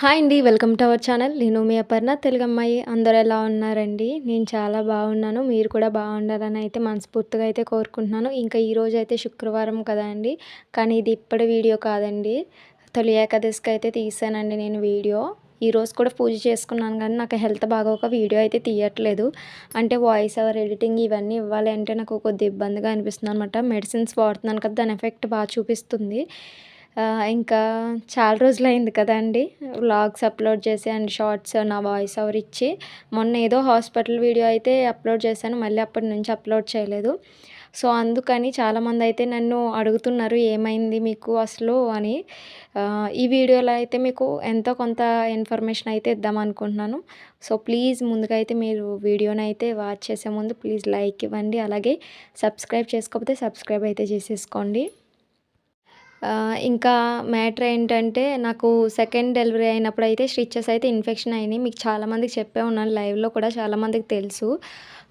Hi అండి welcome to our channel. నేను మీ అపర్ణ తెలుగు అమ్మాయి అందరూ ఎలా ఉన్నారండి? నేను చాలా బాగున్నాను. మీరు కూడా బాగుండాలని అయితే మనస్ఫూర్తిగా అయితే కోరుకుంటున్నాను. ఇంకా ఈరోజు అయితే శుక్రవారం కదా అండి. కానీ ఇది ఇప్పటి వీడియో కాదండి. తొలి ఏకాదశికి అయితే తీసానండి నేను వీడియో. ఈరోజు కూడా పూజ చేసుకున్నాను కానీ నాకు హెల్త్ బాగోక వీడియో అయితే తీయట్లేదు. అంటే వాయిస్ ఓవర్ ఎడిటింగ్ ఇవన్నీ ఇవ్వాలి అంటే నాకు కొద్ది ఇబ్బందిగా అనిపిస్తుంది అనమాట మెడిసిన్స్ వాడుతున్నాను కదా దాని ఎఫెక్ట్ బాగా చూపిస్తుంది. ఇంకా చాలా రోజులైంది కదండి వ్లాగ్స్ అప్లోడ్ చేసి అండ్ షార్ట్స్ నా వాయిస్ ఓవర్ ఇచ్చి మొన్న ఏదో హాస్పిటల్ వీడియో అయితే అప్లోడ్ చేశాను మళ్ళీ అప్పటి నుంచి అప్లోడ్ చేయలేదు. సో అందుకని చాలామంది అయితే నన్ను అడుగుతున్నారు ఏమైంది మీకు అసలు అని. ఈ వీడియోలో అయితే మీకు ఎంతో కొంత ఇన్ఫర్మేషన్ అయితే ఇద్దాం అనుకుంటున్నాను. సో ప్లీజ్ ముందుగా అయితే మీరు వీడియోని అయితే వాచ్ చేసే ముందు ప్లీజ్ లైక్ ఇవ్వండి. అలాగే సబ్స్క్రైబ్ చేసుకోకపోతే సబ్స్క్రైబ్ అయితే చేసేసుకోండి. ఇంకా మ్యాటర్ ఏంటంటే నాకు సెకండ్ డెలివరీ అయినప్పుడు అయితే స్టిచ్చెస్ అయితే ఇన్ఫెక్షన్ అయినాయి. మీకు చాలామందికి చెప్పే ఉన్నాను లైవ్లో కూడా చాలామందికి తెలుసు.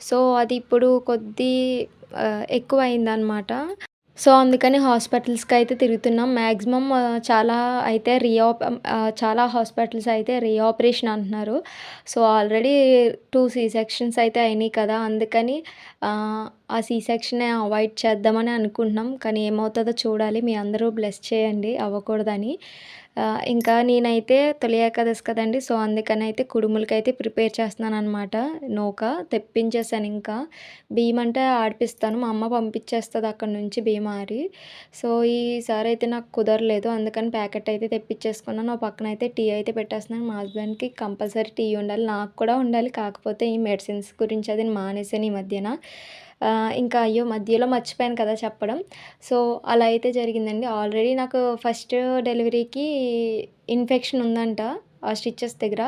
సో అది ఇప్పుడు కొద్ది ఎక్కువ అయిందనమాట సో అందుకని హాస్పిటల్స్కి అయితే తిరుగుతున్నాం మ్యాక్సిమం చాలా అయితే రీఆప్ చాలా హాస్పిటల్స్ అయితే రీఆపరేషన్ అంటున్నారు. So already two C sections అయితే అయినాయి కదా అందుకని ఆ సీ సెక్షనే అవాయిడ్ చేద్దామని అనుకుంటున్నాం. కానీ ఏమవుతుందో చూడాలి. మీ అందరూ బ్లెస్ చేయండి అవ్వకూడదని. ఇంకా నేనైతే తొలి ఏకాదశి కదండి సో అందుకని అయితే కుడుములకైతే ప్రిపేర్ చేస్తున్నాను అనమాట నూక తెప్పించేసాను ఇంకా. బియ్యం అంటే ఆడిపిస్తాను మా అమ్మ పంపించేస్తుంది అక్కడ నుంచి బియ్యం ఆరి. సో ఈసారి అయితే నాకు కుదరలేదు అందుకని ప్యాకెట్ అయితే తెప్పించేసుకున్నాను ఆ పక్కన అయితే టీ అయితే పెట్టేస్తున్నాను. మా హస్బెండ్కి కంపల్సరీ టీ ఉండాలి నాకు కూడా ఉండాలి. కాకపోతే ఈ మెడిసిన్స్ గురించి అది మానేసాను ఈ మధ్యన. ఇంకా అయ్యో మధ్యలో మర్చిపోయాను కదా చెప్పడం. సో అలా అయితే జరిగిందండి. ఆల్రెడీ నాకు ఫస్ట్ డెలివరీకి ఇన్ఫెక్షన్ ఉందంట ఆ స్టిచ్చెస్ దగ్గర.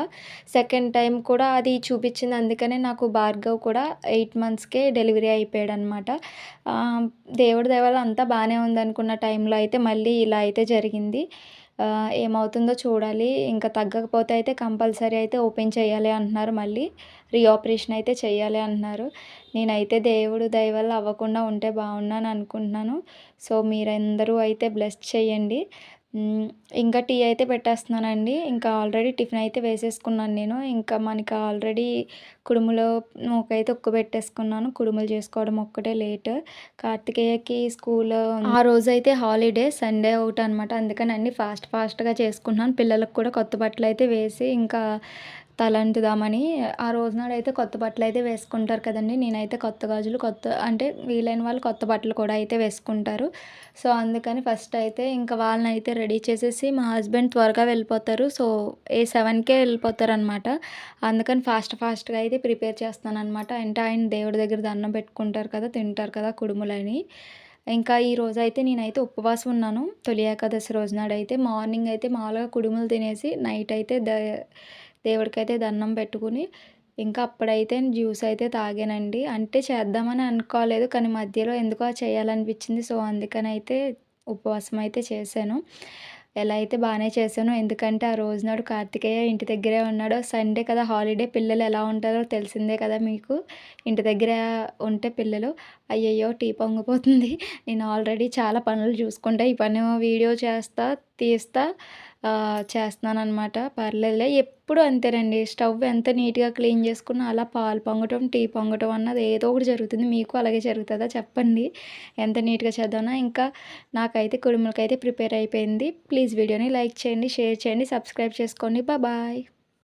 సెకండ్ టైం కూడా అది చూపించింది. అందుకనే నాకు భార్గవ్ కూడా ఎయిట్ మంత్స్కే డెలివరీ అయిపోయాడు అనమాట దేవుడి దేవాల అంతా బాగానే ఉందనుకున్న టైంలో అయితే మళ్ళీ ఇలా అయితే జరిగింది. ఏమవుతుందో చూడాలి. ఇంకా తగ్గకపోతే అయితే కంపల్సరీ అయితే ఓపెన్ చేయాలి అంటున్నారు. మళ్ళీ రీఆపరేషన్ అయితే చేయాలి అంటున్నారు. నేనైతే దేవుడు దయ వల్ల అవ్వకుండా ఉంటే బాగున్నాను అనుకుంటున్నాను. సో మీరందరూ అయితే బ్లెస్ చేయండి. ఇంకా టీ అయితే పెట్టేస్తున్నానండి. ఇంకా ఆల్రెడీ టిఫిన్ అయితే వేసేసుకున్నాను నేను. ఇంకా మనకి ఆల్రెడీ కుడుములో నూకైతే ఉక్కు పెట్టేసుకున్నాను. కుడుములు చేసుకోవడం ఒక్కటే లేట్. కార్తికేయకి స్కూల్ ఆ రోజు అయితే హాలిడే సండే ఒకటి అనమాట అందుకని అన్ని ఫాస్ట్ ఫాస్ట్గా చేసుకున్నాను పిల్లలకు కూడా కొత్త బట్టలు అయితే వేసి ఇంకా తలంటుదామని ఆ రోజునాడు అయితే కొత్త బట్టలు అయితే వేసుకుంటారు కదండి. నేనైతే కొత్త గాజులు కొత్త అంటే వీలైన వాళ్ళు కొత్త బట్టలు కూడా అయితే వేసుకుంటారు. సో అందుకని ఫస్ట్ అయితే ఇంకా వాళ్ళని అయితే రెడీ చేసేసి మా హస్బెండ్ త్వరగా వెళ్ళిపోతారు. సో ఏ సెవెన్కే వెళ్ళిపోతారు అనమాట అందుకని ఫాస్ట్ ఫాస్ట్గా అయితే ప్రిపేర్ చేస్తాను అనమాట అంటే ఆయన దేవుడి దగ్గర దండం పెట్టుకుంటారు కదా తింటారు కదా కుడుములని. ఇంకా ఈ రోజు అయితే నేనైతే ఉపవాసం ఉన్నాను. తొలి ఏకాదశి రోజు నాడైతే మార్నింగ్ అయితే మామూలుగా కుడుములు తినేసి నైట్ అయితే ద దేవుడికైతే దండం పెట్టుకుని ఇంకా అప్పుడైతే జ్యూస్ అయితే తాగానండి. అంటే చేద్దామని అనుకోలేదు కానీ మధ్యలో ఎందుకో చేయాలనిపించింది. సో అందుకని అయితే ఉపవాసం అయితే చేశాను. ఎలా అయితే బాగానే చేశాను. ఎందుకంటే ఆ రోజు నాడు కార్తికేయ ఇంటి దగ్గరే ఉన్నాడు. సండే కదా హాలిడే. పిల్లలు ఎలా ఉంటారో తెలిసిందే కదా మీకు. ఇంటి దగ్గర ఉంటే పిల్లలు అయ్యయ్యో టీ పొంగిపోతుంది. నేను ఆల్రెడీ చాలా పనులు చూసుకుంటా. ఈ పని వీడియో చేస్తా తీస్తా. చేస్తున్నానమాట పర్లేదులే ఎప్పుడు అంతేనండి. స్టవ్ ఎంత నీట్గా క్లీన్ చేసుకున్నా అలా పాలు పొంగటం టీ పొంగటం అన్నది ఏదో ఒకటి జరుగుతుంది. మీకు అలాగే జరుగుతుందా? చెప్పండి. ఎంత నీట్గా చేద్దామన్నా. ఇంకా నాకైతే కుడుములకైతే ప్రిపేర్ అయిపోయింది. ప్లీజ్ వీడియోని లైక్ చేయండి షేర్ చేయండి సబ్స్క్రైబ్ చేసుకోండి. బాయ్.